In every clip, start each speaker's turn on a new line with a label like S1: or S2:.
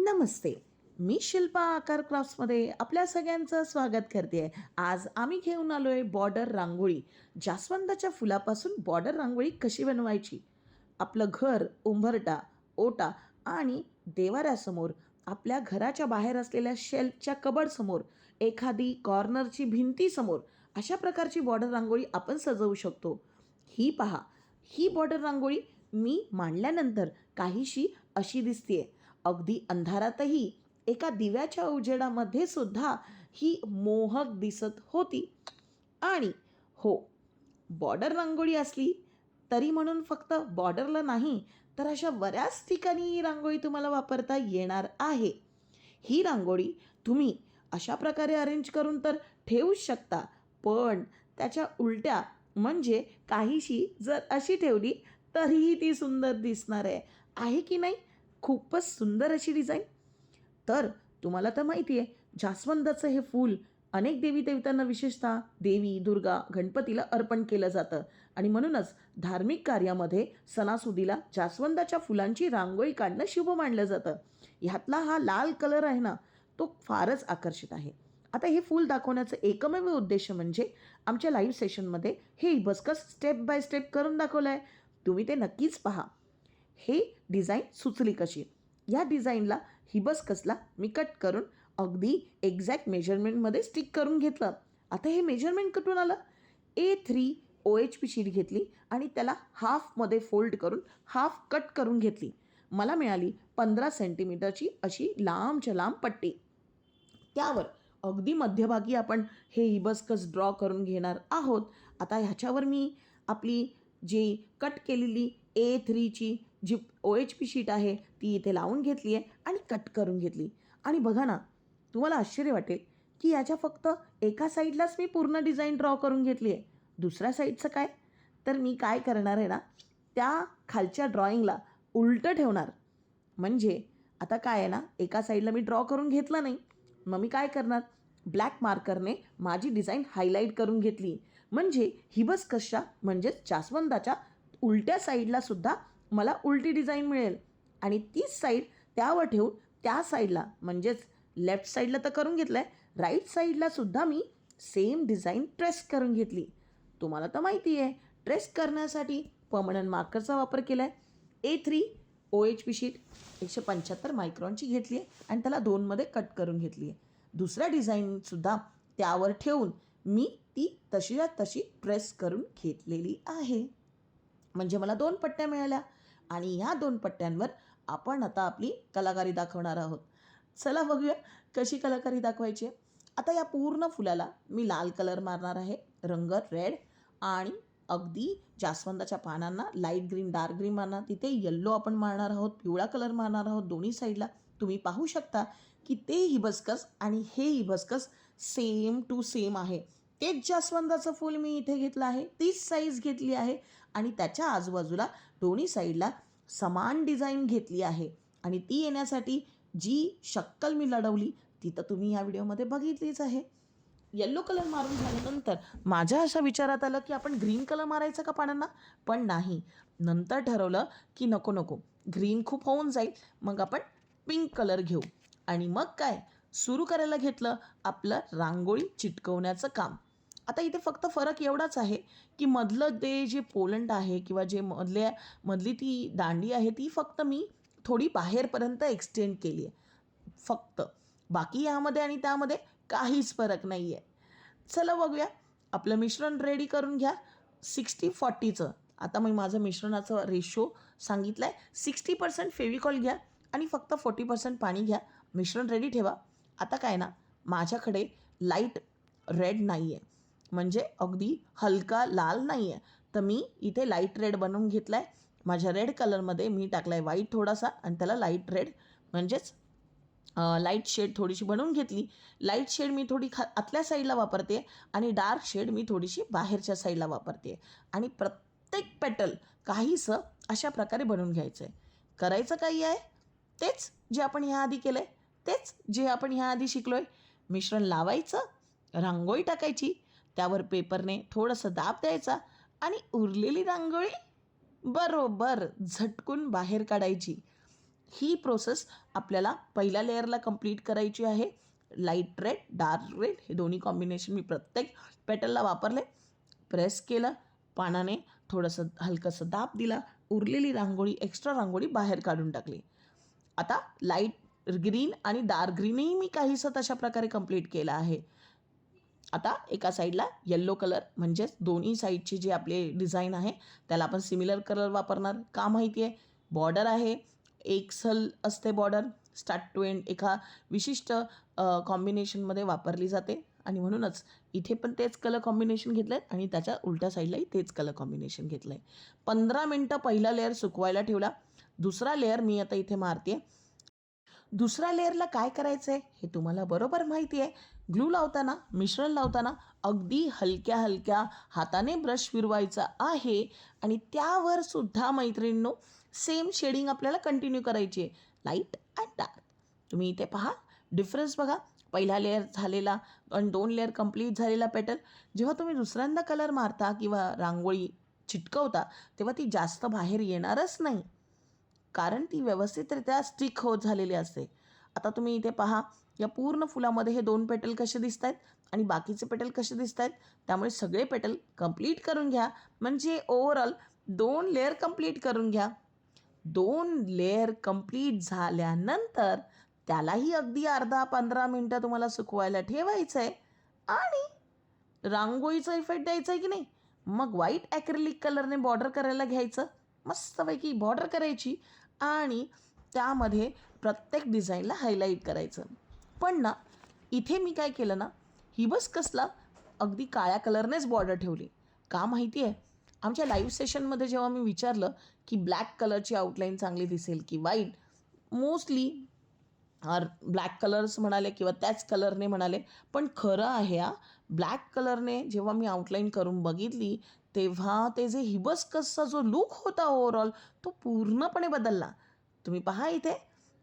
S1: नमस्ते. मी शिल्पा आकार क्राफ्ट्समध्ये आपल्या सगळ्यांचं स्वागत करते आहे आज आम्ही घेऊन आलो आहे बॉर्डर रांगोळी. जास्वंदाच्या फुलापासून बॉर्डर रांगोळी कशी बनवायची? आपलं घर उंबरटा ओटा आणि देवाऱ्यासमोर आपल्या घराच्या बाहेर असलेल्या शेल्फच्या कबडसमोर एखादी कॉर्नरची भिंतीसमोर अशा प्रकारची बॉर्डर रांगोळी आपण सजवू शकतो. ही पहा ही बॉर्डर रांगोळी मी मांडल्यानंतर काहीशी अशी दिसते आहे अगदी अंधारातही एका दिव्याच्या उजेडामध्ये सुद्धा ही मोहक दिसत होती. आणि हो बॉर्डर रांगोळी असली तरी म्हणून फक्त बॉर्डरला नाही तर अशा बऱ्याच ठिकाणी ही रांगोळी तुम्हाला वापरता येणार आहे. ही रांगोळी तुम्ही अशा प्रकारे अरेंज करून तर ठेवूच शकता पण त्याच्या उलट्या म्हणजे काहीशी जर अशी ठेवली तरीही ती सुंदर दिसणार आहे. आहे की नाही? खूपच सुंदर अशी डिझाईन. तर तुम्हाला तर माहिती आहे जास्वंदाचं हे फूल अनेक देवी देवतांना विशेषतः देवी दुर्गा गणपतीला अर्पण केलं जातं. आणि म्हणूनच धार्मिक कार्यामध्ये सणासुदीला जास्वंदाच्या फुलांची रांगोळी काढणं शुभ मानलं जातं. ह्यातला हा लाल कलर आहे ना तो फारच आकर्षित आहे. आता हे फूल दाखवण्याचं एकमेव उद्देश म्हणजे आमच्या लाईव्ह सेशनमध्ये हे बसकस स्टेप बाय स्टेप करून दाखवलं आहे तुम्ही ते नक्कीच पहा. हे डिझाईन सुचली कशी? या डिझाईनला हिबस्कसला मी कट करून अगदी एक्झॅक्ट मेजरमेंटमध्ये स्टिक करून घेतलं. आता हे मेजरमेंट कुठून आलं? A three O H P sheet घेतली आणि त्याला हाफमध्ये फोल्ड करून हाफ कट करून घेतली. मला मिळाली पंधरा सेंटीमीटरची अशी लांबच्या लांब पट्टी. त्यावर अगदी मध्यभागी आपण हे हिबस्कस ड्रॉ करून घेणार आहोत. आता ह्याच्यावर मी आपली जी कट केलेली ए थ्रीची जी ओ एच पी शीट आहे ती इथे लावून घेतली आहे आणि कट करून घेतली. आणि बघा ना तुम्हाला आश्चर्य वाटेल की याच्या फक्त एका साईडलाच मी पूर्ण डिझाईन ड्रॉ करून घेतली आहे. दुसऱ्या साईडचं काय? तर मी काय करणार आहे ना त्या खालच्या ड्रॉइंगला उलटं ठेवणार. म्हणजे आता काय आहे ना एका साईडला मी ड्रॉ करून घेतलं नाही. मग मी काय करणार? ब्लॅक मार्करने माझी डिझाईन हायलाईट करून घेतली. म्हणजे हिबस्कसच्या म्हणजेच जास्वंदाच्या उलट्या साईडला सुद्धा मला उलटी डिझाईन मिळेल. आणि तीच साईड त्यावर ठेवून त्या साईडला म्हणजेच लेफ्ट साईडला तर करून घेतलं आहे राईट साईडला सुद्धा मी सेम डिझाईन ट्रेस करून घेतली. तुम्हाला तर माहिती आहे ट्रेस करण्यासाठी पर्मनंट मार्करचा वापर केला आहे A three O H P sheet एकशे पंच्याहत्तर मायक्रॉनची घेतली आहे आणि त्याला दोनमध्ये कट करून घेतली आहे. दुसऱ्या डिझाईनसुद्धा त्यावर ठेवून मी ती तशीच्या तशी प्रेस करून घेतलेली आहे. म्हणजे मला दोन पट्ट्या मिळाल्या. आणि ह्या दोन पट्ट्यांवर आपण आता आपली कलाकारी दाखवणार आहोत. चला बघूया कशी कलाकारी दाखवायची आहे. आता या पूर्ण फुलाला मी लाल कलर मारणार आहे रंग रेड आणि अगदी जास्वंदाच्या पानांना लाइट ग्रीन डार्क ग्रीन मारणार. तिथे येल्लो आपण मारणार आहोत पिवळा कलर मारणार आहोत दोन्ही साईडला तुम्ही पाहू शकता की ते हिबस्कस आणि हे हिबस्कस सेम टू सेम आहे. तेच जास्वंदाचं फूल मी इथे घेतलं आहे तीच साईज घेतली आहे आणि त्याच्या आजूबाजूला दोन्ही साईडला समान डिझाईन घेतली आहे. आणि ती येण्यासाठी जी शक्कल मी लढवली ती तर तुम्ही या व्हिडिओमध्ये बघितलीच आहे. येल्लो कलर मारून झाल्यानंतर माझ्या अशा विचारात आलं की आपण ग्रीन कलर मारायचा का पानांना पण नाही. नंतर ठरवलं की नको नको. ग्रीन खूप होऊन जाईल मग आपण पिंक कलर घेऊ. आणि मग काय? सुरू करायला घेतलं आपलं रांगोळी चिटकवण्याचं काम. आता इथे फक्त फरक एवढाच आहे की मधलं ते जे पोलंड आहे किंवा जे मधल्या मधली ती दांडी आहे ती फक्त मी थोडी बाहेरपर्यंत एक्सटेंड केली आहे. फक्त. बाकी यामध्ये आणि त्यामध्ये काहीच फरक नाही आहे चला बघूया. आपलं मिश्रण रेडी करून घ्या. सिक्स्टी फॉर्टीचं आता मी माझं मिश्रणाचं रेशो सांगितलं आहे सिक्स्टी पर्सेंट फेविकॉल घ्या आणि फक्त फोर्टी पर्सेंट पाणी घ्या. मिश्रण रेडी ठेवा. आता काय ना माझ्याकडे लाइट रेड नाही आहे म्हणजे अगदी हलका लाल नाही आहे तर मी इथे लाइट रेड बनवून घेतला आहे माझ्या रेड कलरमध्ये मी टाकला आहे व्हाईट थोडासा आणि त्याला लाइट रेड म्हणजेच लाइट शेड थोडीशी बनवून घेतली. लाइट शेड मी थोडी खा आतल्या साईडला वापरते आणि डार्क शेड मी थोडीशी बाहेरच्या साईडला वापरते. आणि प्रत्येक पेटल काहीसं अशा प्रकारे बनवून घ्यायचं आहे करायचं काही आहे? तेच जे आपण ह्याआधी केलं आहे तेच जे आपण ह्याआधी शिकलो आहे मिश्रण लावायचं रांगोळी टाकायची त्यावर पेपरने थोडंसं दाब द्यायचा आणि उरलेली रांगोळी बरोबर झटकून बाहेर काढायची. ही प्रोसेस आपल्याला पहिल्या लेअरला कंप्लीट करायची आहे. लाइट रेड डार्क रेड हे दोन्ही कॉम्बिनेशन मी प्रत्येक पेटलला वापरले. प्रेस केलं पानाने थोडंसं हलकंसं दाब दिला उरलेली रांगोळी एक्स्ट्रा रांगोळी बाहेर काढून टाकली. आता लाइट ग्रीन आणि डार्क ग्रीनही मी काहीसं तशा प्रकारे कंप्लीट केलं आहे. आता एका साईडला येल्लो कलर म्हणजेच दोन्ही साईडचे जे आपले डिझाईन आहे त्याला आपण सिमिलर कलर वापरणार. का माहिती आहे बॉर्डर आहे एक सल असते बॉर्डर स्टार्ट टू एंड एका विशिष्ट कॉम्बिनेशनमध्ये वापरली जाते. आणि म्हणूनच इथे पण तेच कलर कॉम्बिनेशन घेतलं आहे आणि त्याच्या उलट्या साईडलाही तेच कलर कॉम्बिनेशन घेतलं आहे पंधरा मिनटं पहिला लेअर सुकवायला ठेवला. दुसरा लेअर मी आता इथे मारते दुसऱ्या लेअरला काय करायचं आहे हे तुम्हाला बरोबर माहिती आहे ग्लू लावताना मिश्रण लावताना अगदी हलक्या हलक्या हाताने ब्रश फिरवायचा आहे आणि त्यावर सुद्धा मैत्रिणींनो सेम शेडिंग आपल्याला कंटिन्यू करायची आहे. लाइट अँड डार्क तुम्ही इथे पहा डिफरन्स बघा. पहिला लेअर झालेला आणि दोन लेअर कंप्लीट झालेला पेटल जेव्हा तुम्ही दुसऱ्यांदा कलर मारता किंवा रांगोळी चिटकवता तेव्हा ती जास्त बाहेर येणारच नाही. कारण ती व्यवस्थितरित्या स्टिक होत झालेली असते. आता तुम्ही इथे पहा या पूर्ण फुलामध्ये हे दोन पेटल कसे दिसत आहेत आणि बाकीचे पेटल कसे दिसत आहेत त्यामुळे सगळे पेटल कंप्लीट करून घ्या. म्हणजे ओव्हरऑल दोन लेअर कंप्लीट करून घ्या. दोन लेअर कंप्लीट झाल्यानंतर त्यालाही अगदी अर्धा पंधरा मिनटं तुम्हाला सुकवायला ठेवायचं आहे आणि रांगोळीचा इफेक्ट द्यायचा आहे की नाही? मग व्हाईट ॲक्रेलिक कलरने बॉर्डर करायला घ्यायचं. मस्तपैकी बॉर्डर करायची आणि त्यामध्ये प्रत्येक डिझाईनला हायलाईट करायचं. पण ना इथे मी काय केलं ना हिबस्कसला अगदी काळ्या कलरनेच बॉर्डर ठेवली. का माहिती आहे आमच्या लाईव्ह सेशनमध्ये जेव्हा मी विचारलं की ब्लॅक कलरची आउटलाईन चांगली दिसेल की वाईट मोस्टली आर ब्लॅक कलर्स म्हणाले किंवा त्याच कलरने म्हणाले पण खरं आहे हा ब्लॅक कलरने जेव्हा मी आउटलाईन करून बघितली तेव्हा ते जे हिबस्कसचा जो लुक होता ओव्हरऑल तो पूर्णपणे बदलला. तुम्ही पहा इथे.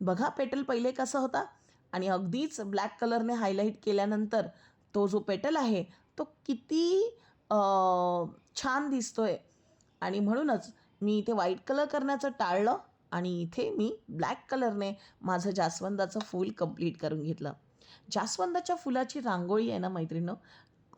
S1: बघा पेटल पहिले कसा होता. आणि अगदीच ब्लॅक कलरने हायलाईट केल्यानंतर तो जो पेटल आहे तो किती छान छान दिसतोय. आणि म्हणूनच मी इथे व्हाईट कलर करण्याचं टाळलं आणि इथे मी ब्लॅक कलरने माझं जास्वंदाचं फूल कंप्लीट करून घेतलं. जास्वंदाच्या फुलाची रांगोळी आहे ना मैत्रिणं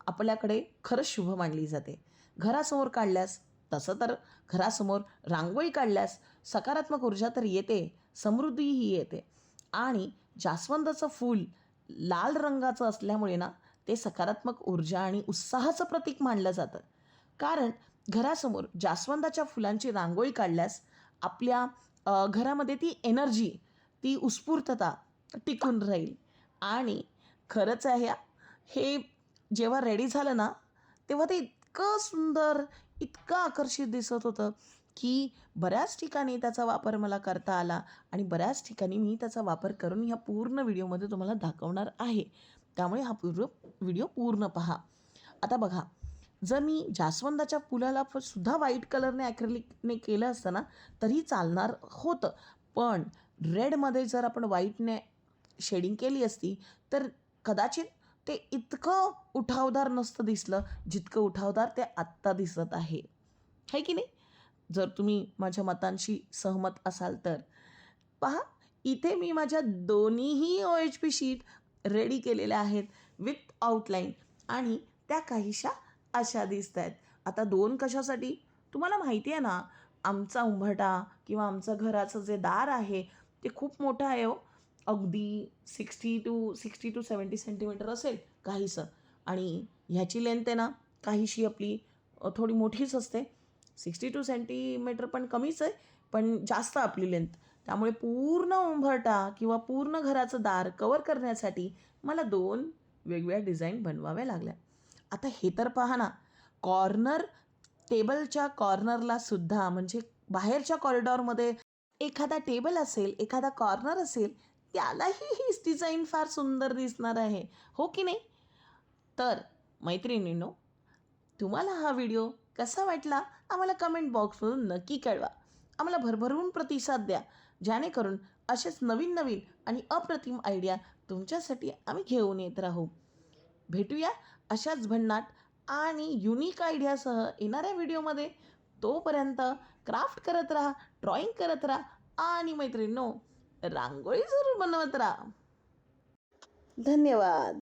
S1: आपल्याकडे खरंच शुभ मानली जाते. घरासमोर काढल्यास तसं तर घरासमोर रांगोळी काढल्यास सकारात्मक ऊर्जा तर येते समृद्धीही येते. आणि जास्वंदाचं फूल लाल रंगाचं असल्यामुळे ना ते सकारात्मक ऊर्जा आणि उत्साहाचं प्रतीक मानलं जातं. कारण घरासमोर जास्वंदाच्या फुलांची रांगोळी काढल्यास आपल्या घरामध्ये ती एनर्जी ती उत्स्फूर्तता टिकून राहील. आणि खरंच आहे हे जेव्हा रेडी झालं ना तेव्हा ते इतकं सुंदर इतकं आकर्षित दिसत होतं. की बऱ्याच ठिकाणी त्याचा वापर मला करता आला आणि बऱ्याच ठिकाणी मी त्याचा वापर करून ह्या पूर्ण व्हिडिओमध्ये तुम्हाला दाखवणार आहे. त्यामुळे हा पूर्ण व्हिडिओ पूर्ण पहा. आता बघा जर मी जास्वंदाच्या फुलाला सुद्धा व्हाईट कलरने ॲक्रेलिकने केलं असतं ना तरी चालणार होतं. पण रेडमध्ये जर आपण व्हाईटने शेडिंग केली असती तर कदाचित ते इतकं उठावदार नसतं दिसलं जितकं उठावदार ते आत्ता दिसत आहे. है की नाही? जर तुम्ही माझ्या मतांशी सहमत असाल तर. पहा इथे मी माझ्या दोन्हीही O H P sheet ready केलेल्या आहेत विथ आउटलाईन आणि त्या काहीशा अशा दिसत आहेत आता दोन कशासाठी? तुम्हाला माहिती आहे ना आमचा उंभटा किंवा आमचं घराचं जे दार आहे ते खूप मोठं आहे हो. अगदी sixty two sixty two seventy centimetre असेल काहीसं. आणि ह्याची लेंथ आहे ना काहीशी आपली थोडी मोठीच असते. सिक्स्टी टू सेंटीमीटर पण कमीच आहे पण जास्त आपली लेंथ त्यामुळे पूर्ण उंबरटा किंवा पूर्ण घराचं दार कवर करण्यासाठी मला दोन वेगवेगळ्या डिझाईन बनवाव्या लागल्या. आता हे तर पहा ना कॉर्नर टेबलच्या कॉर्नरला सुद्धा म्हणजे बाहेरच्या कॉरिडॉरमध्ये एखादा टेबल असेल एखादा कॉर्नर असेल त्यालाही ही डिझाईन फार सुंदर दिसणार आहे. हो की नाही? तर मैत्रिणींनो तुम्हाला हा व्हिडिओ कसा वाटला? आम्हाला कमेंट बॉक्समधून नक्की कळवा. आम्हाला भरभरून प्रतिसाद द्या जेणेकरून असेच नवीन नवीन आणि अप्रतिम आयडिया तुमच्यासाठी आम्ही घेऊन येत राहू. भेटूया अशाच भन्नाट आणि युनिक आयडियासह येणाऱ्या व्हिडिओमध्ये तोपर्यंत क्राफ्ट करत राहा ड्रॉइंग करत राहा आणि मैत्रिणींनो रांगोळी जरूर बनवत राहा.
S2: धन्यवाद.